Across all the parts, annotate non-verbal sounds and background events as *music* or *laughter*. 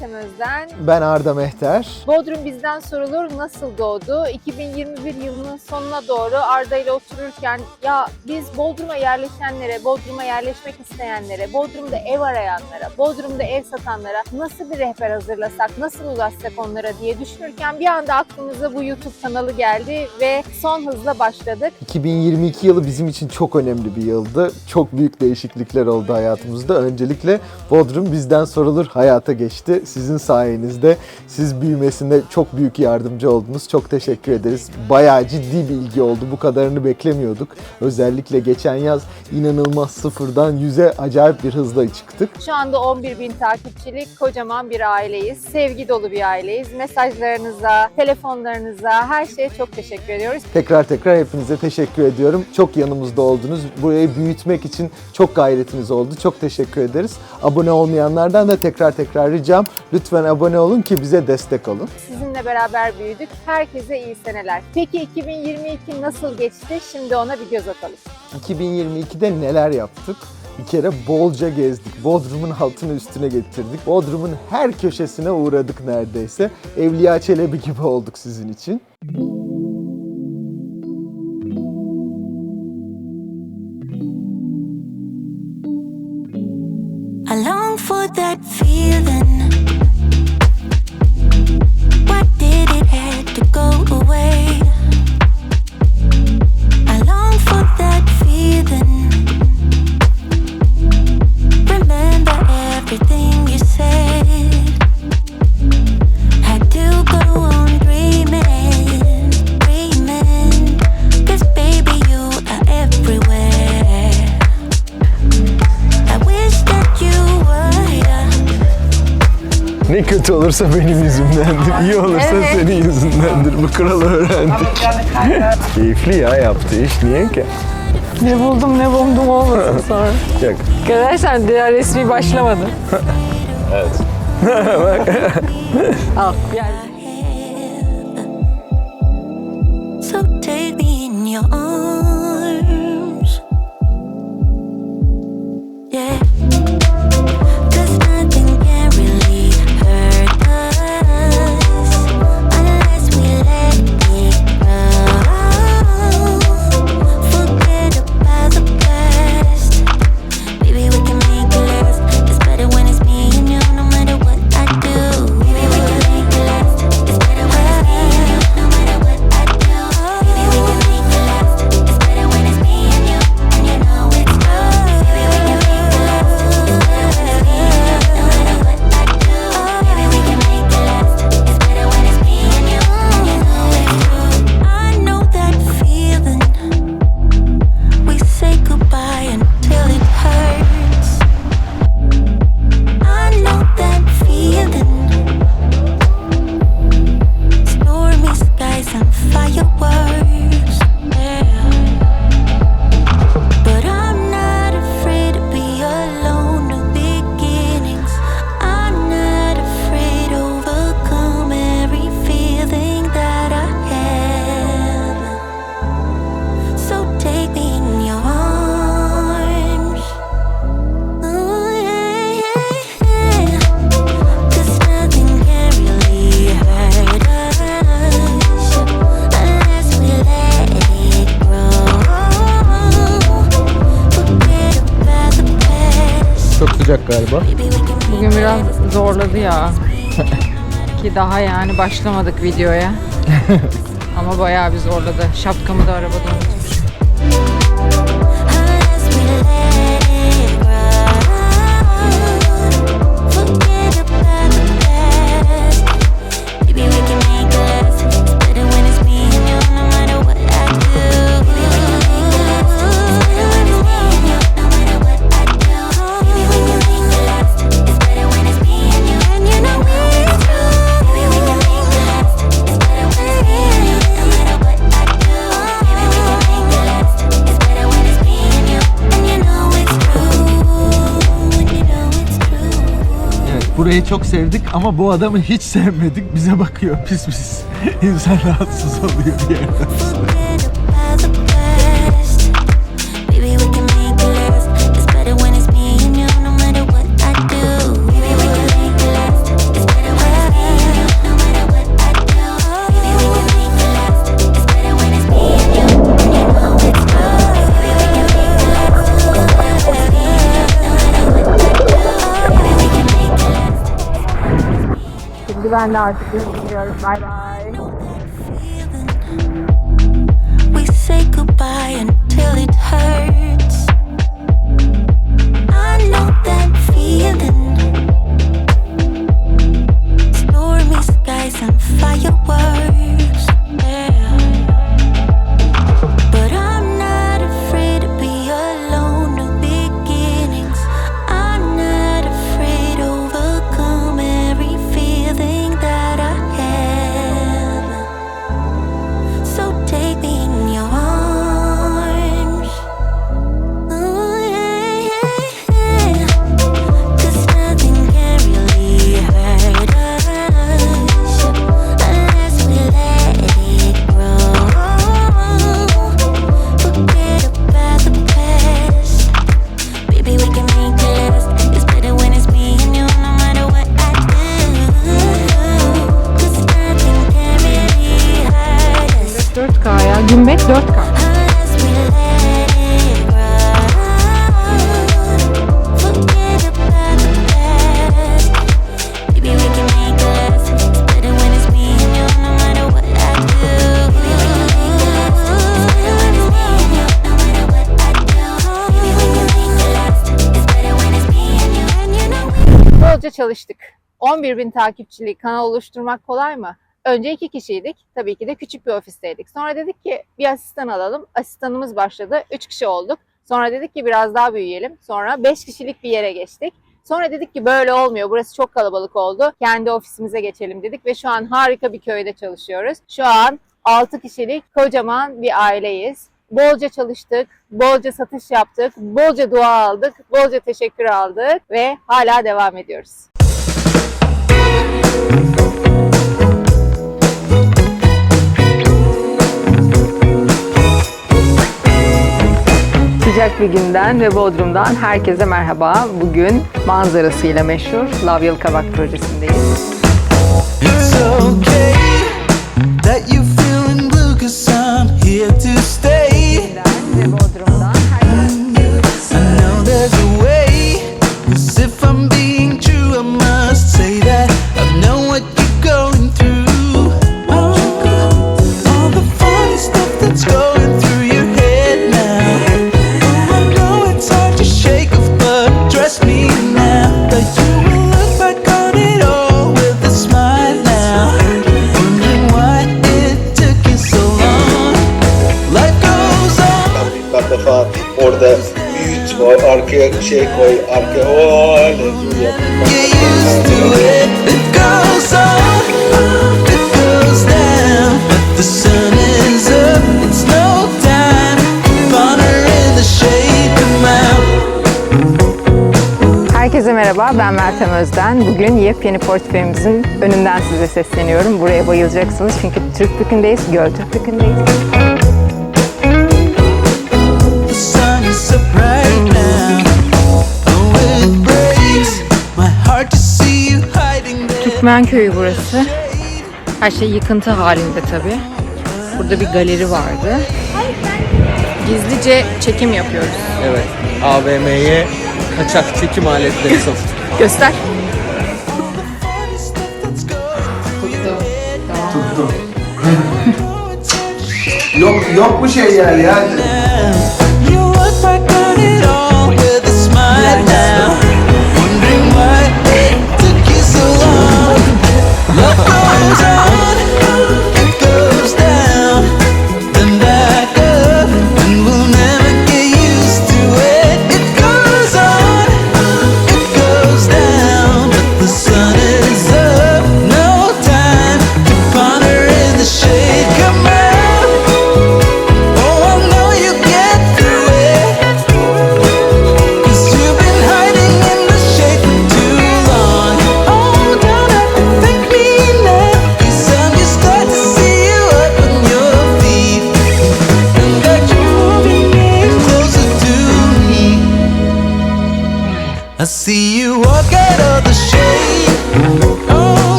Meltem Özden. Ben Arda Mehter. Bodrum bizden sorulur nasıl doğdu? 2021 yılının sonuna doğru Arda ile otururken ya biz Bodrum'a yerleşenlere, Bodrum'a yerleşmek isteyenlere, Bodrum'da ev arayanlara, Bodrum'da ev satanlara nasıl bir rehber hazırlasak, nasıl ulaşsak onlara diye düşünürken bir anda aklımıza bu YouTube kanalı geldi ve son hızla başladık. 2022 yılı bizim için çok önemli bir yıldı. Çok büyük değişiklikler oldu hayatımızda. Öncelikle Bodrum bizden sorulur hayata geçti. Sizin sayenizde siz büyümesinde çok büyük yardımcı oldunuz. Çok teşekkür ederiz. Bayağı ciddi bir ilgi oldu. Bu kadarını beklemiyorduk. Özellikle geçen yaz inanılmaz sıfırdan yüze acayip bir hızla çıktık. Şu anda 11 bin takipçilik kocaman bir aileyiz. Sevgi dolu bir aileyiz. Mesajlarınıza, telefonlarınıza, her şeye çok teşekkür ediyoruz. Tekrar tekrar hepinize teşekkür ediyorum. Çok yanımızda oldunuz. Burayı büyütmek için çok gayretiniz oldu. Çok teşekkür ederiz. Abone olmayanlardan da tekrar tekrar ricam lütfen abone olun ki bize destek olun. Sizinle beraber büyüdük. Herkese iyi seneler. Peki 2022 nasıl geçti? Şimdi ona bir göz atalım. 2022'de neler yaptık? Bir kere bolca gezdik. Bodrum'un altını üstüne getirdik. Bodrum'un her köşesine uğradık neredeyse. Evliya Çelebi gibi olduk sizin için. I long for that feeling. Ne kötü olursa benim yüzümdendir, iyi olursa Evet. senin yüzündendir. Bu kuralı öğrendik. Keyifli ya yaptığı iş. Niye ki? Ne buldum ne buldum olmasın *laughs* sonra. Yok. Arkadaşlar diğer resmi başlamadı. *laughs* Evet. *laughs* Al gel. So take me in your arms. Ki daha yani başlamadık videoya. *laughs* Ama bayağı bir zorladı. Şapkamı da arabada burayı çok sevdik ama bu adamı hiç sevmedik. Bize bakıyor pis pis. İnsan rahatsız oluyor bir yerden. Forget *laughs* ben de artık here, right? bay. çalıştık. 11 bin takipçili kanal oluşturmak kolay mı? Önce iki kişiydik. Tabii ki de küçük bir ofisteydik. Sonra dedik ki bir asistan alalım. Asistanımız başladı. Üç kişi olduk. Sonra dedik ki biraz daha büyüyelim. Sonra beş kişilik bir yere geçtik. Sonra dedik ki böyle olmuyor. Burası çok kalabalık oldu. Kendi ofisimize geçelim dedik ve şu an harika bir köyde çalışıyoruz. Şu an 6 kişilik kocaman bir aileyiz bolca çalıştık, bolca satış yaptık, bolca dua aldık, bolca teşekkür aldık ve hala devam ediyoruz. Sıcak bir günden ve Bodrum'dan herkese merhaba. Bugün manzarasıyla meşhur Lavyal Kavak projesindeyiz. It's okay. yön şey koy arka. Herkese merhaba, ben Meltem Özden. Bugün yepyeni portföyümüzün önünden size sesleniyorum. Buraya bayılacaksınız çünkü Türk Bükü'ndeyiz, Göl Türk Bükü'ndeyiz. Göçmen köyü burası. Her şey yıkıntı halinde tabi. Burada bir galeri vardı. Gizlice çekim yapıyoruz. Evet. AVM'ye kaçak çekim aletleri *laughs* soktuk. Göster. Tuttum. yok yok bu şey yani ya. love goes on.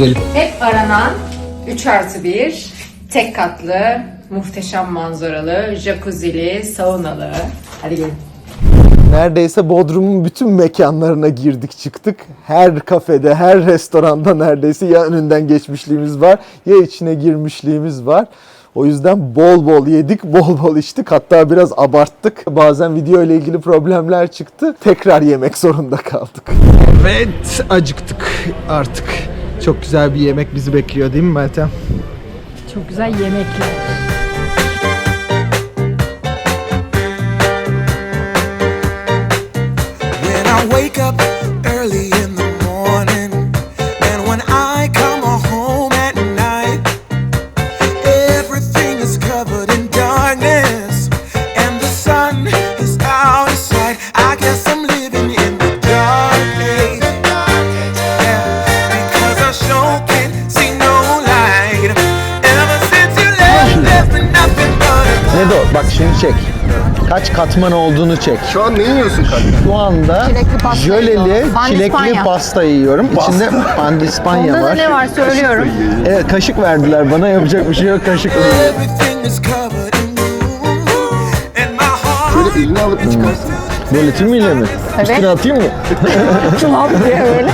gidelim. Hep aranan 3 artı 1 tek katlı muhteşem manzaralı jacuzzili saunalı. Hadi gelin. Neredeyse Bodrum'un bütün mekanlarına girdik çıktık. Her kafede, her restoranda neredeyse ya önünden geçmişliğimiz var ya içine girmişliğimiz var. O yüzden bol bol yedik, bol bol içtik. Hatta biraz abarttık. Bazen video ile ilgili problemler çıktı. Tekrar yemek zorunda kaldık. Evet, acıktık artık. Çok güzel bir yemek bizi bekliyor değil mi Meltem? Çok güzel yemekler. When I wake up katman olduğunu çek. Şu an ne yiyorsun kardeşim? Şu anda Çilekli pasta jöleli, yiyorum. çilekli Pandispanya. pasta yiyorum. İçinde pandispanya Onda da var. ne var söylüyorum. Evet kaşık verdiler bana yapacak bir şey yok kaşık. Everything is covered in gloom, and my heart. Şöyle elini alıp bir çıkarsın. Böyle tüm ile mi? Üstüne atayım mı? *laughs* Hey,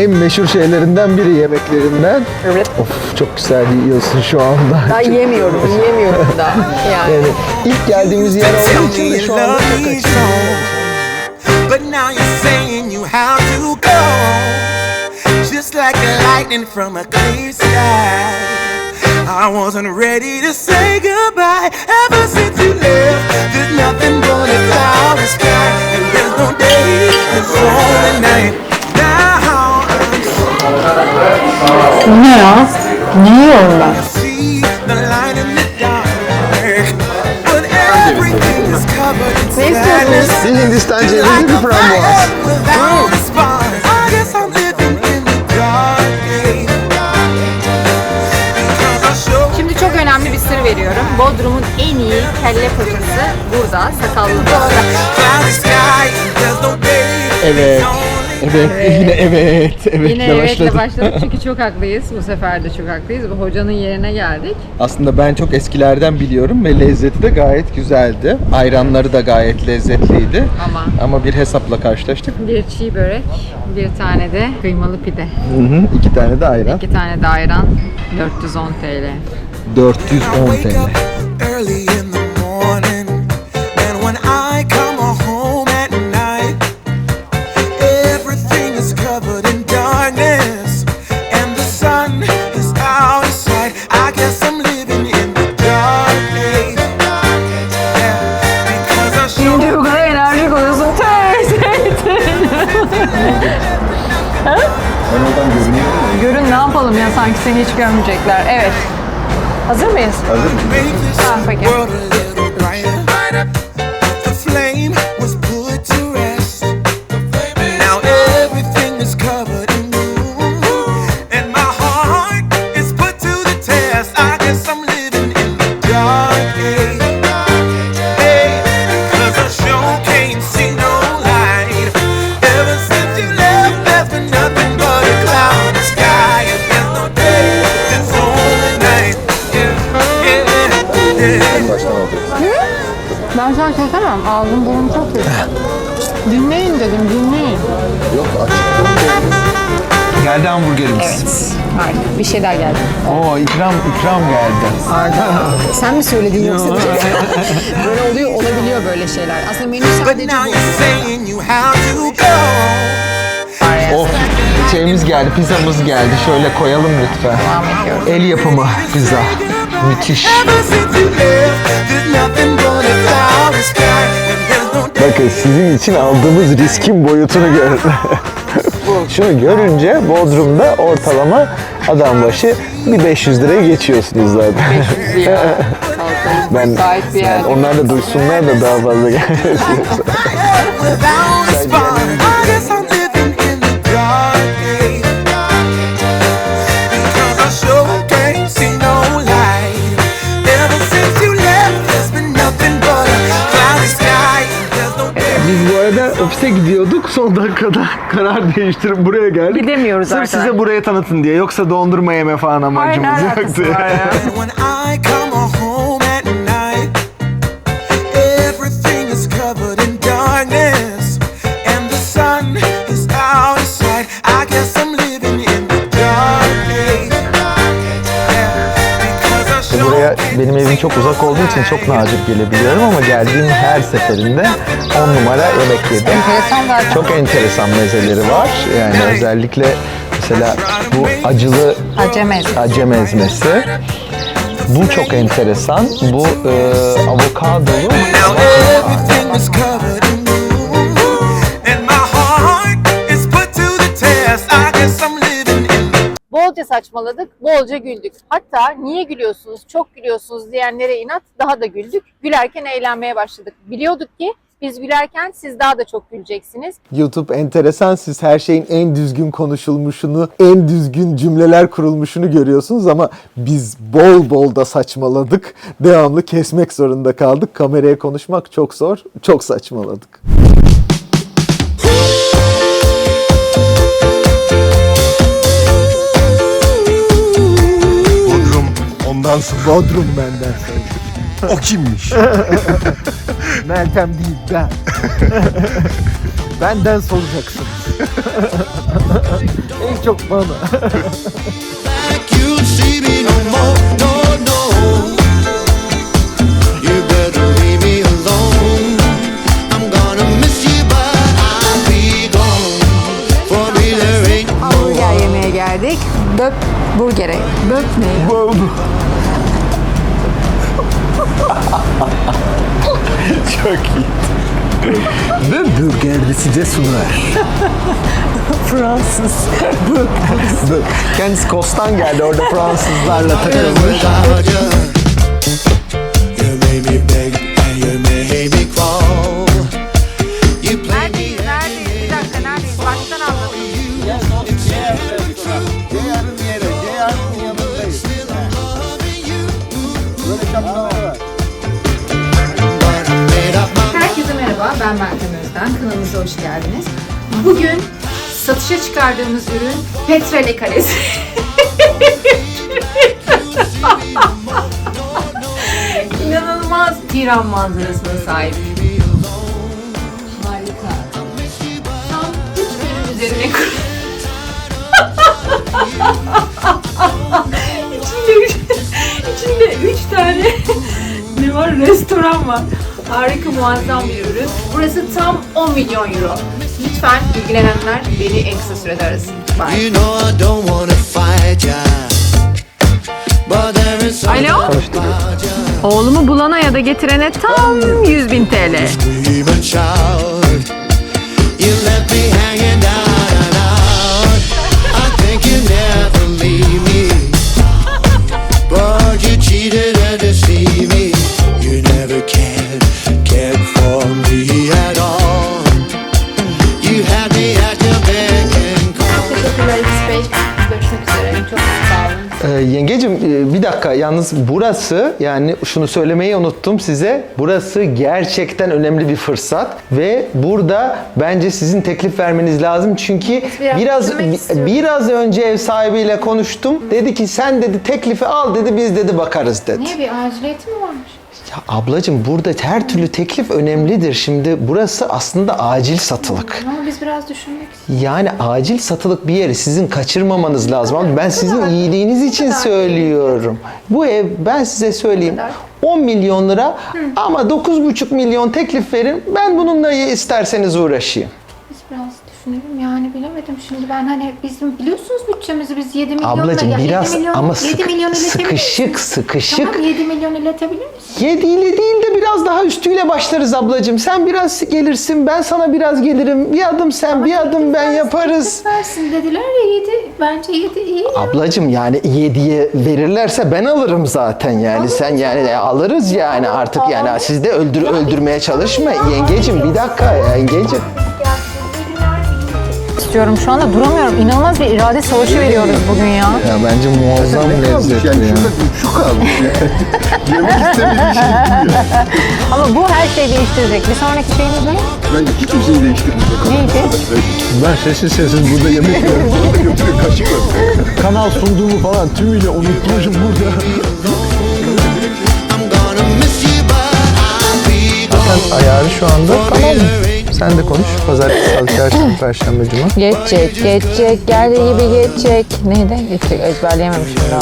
en meşhur şeylerinden biri yemeklerinden. Evet. Of çok güzel yiyorsun şu anda. Daha yiyemiyorum, yiyemiyorum da. *laughs* Yani. Yani ilk geldiğimiz yer olduğu için de şu anda çok so, but now you're saying you have to go. Just like the lightning from a clear sky. I wasn't ready to say goodbye ever since you left. There's nothing but a cloudy sky, and there's no day, it's only night. Now Bu ne ya? Ne yiyorum ben? I see the light in the dark, but everything is covered in sadness. Bir Hindistan cevizi bir frambuaz. Şimdi çok önemli bir sır veriyorum. Bodrum'un en iyi kelle paçası burada, sakallı. day. Evet. Evet, *laughs* yine evet, evet Yine evetle başladık *laughs* çünkü çok haklıyız. Bu sefer de çok haklıyız. Bu hocanın yerine geldik. Aslında ben çok eskilerden biliyorum ve lezzeti de gayet güzeldi. Ayranları da gayet lezzetliydi. Ama Ama bir hesapla karşılaştık. bir çiğ börek, bir tane de kıymalı pide. Hı hı, iki tane de ayran. İki tane de ayran 410 TL. 410 I wake TL. up early in sanki seni hiç görmeyecekler. Evet. Hazır mıyız? make this Ah, peki. Yeah, yeah. Ben sana çekemem. Ağzım burnum çok kötü. Dinleyin dedim dinleyin. Geldi hamburgerimiz. Hayır bir şey daha geldi. Oo ikram ikram geldi. Sen mi söyledin yoksa? *laughs* böyle oluyor olabiliyor böyle şeyler. Aslında menü But sadece now bu. you're saying you have to go. Of şeyimiz geldi, pizzamız geldi. Şöyle koyalım lütfen. Devam ediyoruz. El yapımı pizza. Müthiş. Bakın sizin için aldığımız riskin boyutunu görün. *laughs* Şunu görünce Bodrum'da ortalama adam başı bir 500 liraya geçiyorsunuz zaten. *laughs* ben Gayet bir yer. yani onlar da duysunlar da daha fazla *laughs* gelsin. hapse gidiyorduk. Son dakikada *laughs* karar değiştirip buraya geldik. Gidemiyoruz Sırf arkadaşlar. size buraya tanıtın diye. Yoksa dondurma yeme falan amacımız Aynen, yoktu. var. Benim evim çok uzak olduğu için çok nadir gelebiliyorum ama geldiğim her seferinde 10 numara yemek yedim. Enteresan zaten. Çok enteresan mezeleri var. Yani özellikle mesela bu acılı Acem ezmesi. acem ezmesi. Bu çok enteresan. Bu e, avokadolu. now everything is covered Bolca saçmaladık, bolca güldük. Hatta niye gülüyorsunuz, çok gülüyorsunuz diyenlere inat daha da güldük. Gülerken eğlenmeye başladık. Biliyorduk ki biz gülerken siz daha da çok güleceksiniz. YouTube enteresan. Siz her şeyin en düzgün konuşulmuşunu, en düzgün cümleler kurulmuşunu görüyorsunuz ama biz bol bol da saçmaladık. Devamlı kesmek zorunda kaldık. Kameraya konuşmak çok zor. Çok saçmaladık. Ondan sonra Bodrum benden sonra. o kimmiş? *laughs* Meltem değil ben. Benden soracaksınız. *laughs* en çok bana. *laughs* geldik. Böp burgere. Böp ne ya? çok iyi. Ve burger size sunar. *laughs* Fransız. Kendisi Kostan geldi orada Fransızlarla takılmış. Ben Meltem Özden. Kanalımıza hoş geldiniz. Bugün satışa çıkardığımız ürün Petrale Kalesi. *laughs* İnanılmaz İran manzarasına sahip. Harika. Tam üç bölüm üzerine *laughs* içinde, üç, içinde üç tane ne var? Restoran var. Harika muazzam bir ürün. Burası tam 10 milyon euro. Lütfen ilgilenenler beni en kısa sürede arasın. Bye. Alo? Oğlumu bulana ya da getirene tam 100 bin TL. Yalnız burası yani şunu söylemeyi unuttum size. Burası gerçekten önemli bir fırsat ve burada bence sizin teklif vermeniz lazım çünkü biraz biraz biraz önce ev sahibiyle konuştum. Dedi ki sen dedi teklifi al dedi biz dedi bakarız dedi. Niye bir aciliyeti mi varmış? Ya ablacığım burada her türlü teklif önemlidir. Şimdi burası aslında acil satılık. Ama biz biraz düşünmek Yani acil satılık bir yeri sizin kaçırmamanız lazım. Ama ben sizin iyiliğiniz için söylüyorum. Bu ev ben size söyleyeyim. 10 milyon lira ama 9,5 milyon teklif verin. Ben bununla isterseniz uğraşayım. Düşünelim yani bilemedim şimdi ben hani bizim biliyorsunuz bütçemizi biz 7 milyonla Ablacığım ya, biraz 7 milyon, ama 7 sık- milyon iletebilir sıkışık sıkışık. Tamam 7 milyon iletebilir misin? 7 ile değil de biraz daha üstüyle başlarız ablacığım. Sen biraz gelirsin, ben sana biraz gelirim. Bir adım sen, bir adım ben yaparız. Versin dediler ya 7 bence 7 iyi. ya. Ablacım yani 7'ye verirlerse ben alırım zaten yani sen yani e, alırız yani artık yani siz de öldür öldürmeye çalışma yengecim bir dakika yengecim. Ya, istiyorum şu anda. Duramıyorum. İnanılmaz bir irade savaşı veriyoruz bugün ya. Ya bence muazzam Ne kalmış lezzetli yani ya. şurada şu kalmış yani. *laughs* Yemek istemediği şey yapıyor. *laughs* Ama bu her şeyi değiştirecek. Bir sonraki şeyimiz ne? Bence hiçbir şeyi değiştirmeyecek. Neydi? Ben sessiz sessiz burada yemek yiyorum. *laughs* Sonra da götürüyor kaşıkla. Kanal sunduğumu falan tümüyle unutmuşum burada. I'm gonna miss you, but I'll be gone. Sen ayarı şu anda tamam mı? Sen de konuş. Pazartesi, salı, çarşamba, perşembe, cuma. Geçecek, geçecek, geldiği gibi geçecek. Neydi? Geçecek, ezberleyememişim daha.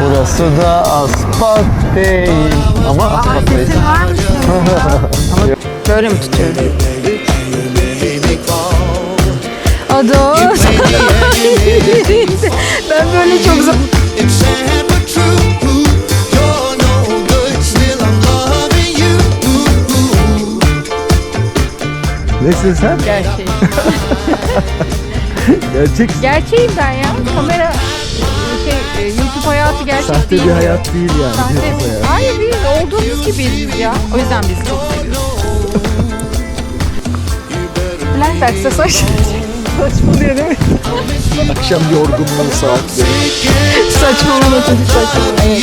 Burası da asfalt değil. Ama asfalt değil. Böyle mi tutuyorum? Ados. *laughs* ben böyle çok zor. Nesin sen? Gerçeği. *laughs* Gerçek Gerçeğim ben ya. Kamera şey, e, YouTube hayatı gerçek sahte değil. bir hayat değil yani. Sahte YouTube hayatı. Hayır değil. Olduğumuz gibiyiz biz ya. O yüzden bizi çok seviyoruz. Bülent Ersoy saç. Saçmalıyor değil mi? Akşam yorgunluğu saatleri. Saçmalama çocuk saçmalama. Evet.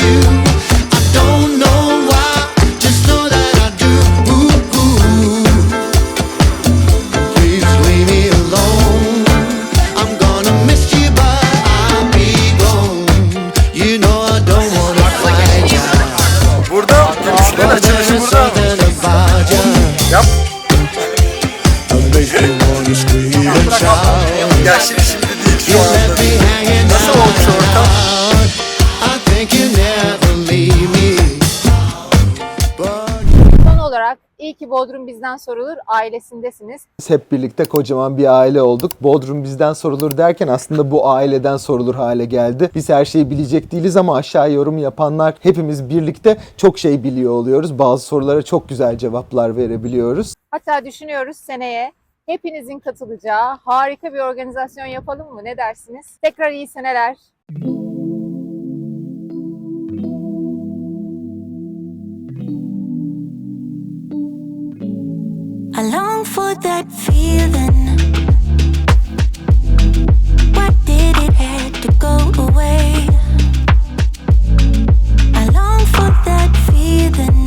Bodrum bizden sorulur ailesindesiniz. Biz hep birlikte kocaman bir aile olduk. Bodrum bizden sorulur derken aslında bu aileden sorulur hale geldi. Biz her şeyi bilecek değiliz ama aşağı yorum yapanlar hepimiz birlikte çok şey biliyor oluyoruz. Bazı sorulara çok güzel cevaplar verebiliyoruz. Hatta düşünüyoruz seneye hepinizin katılacağı harika bir organizasyon yapalım mı? Ne dersiniz? Tekrar iyi seneler. I long for that feeling. Why did it to go away? I long for that feeling.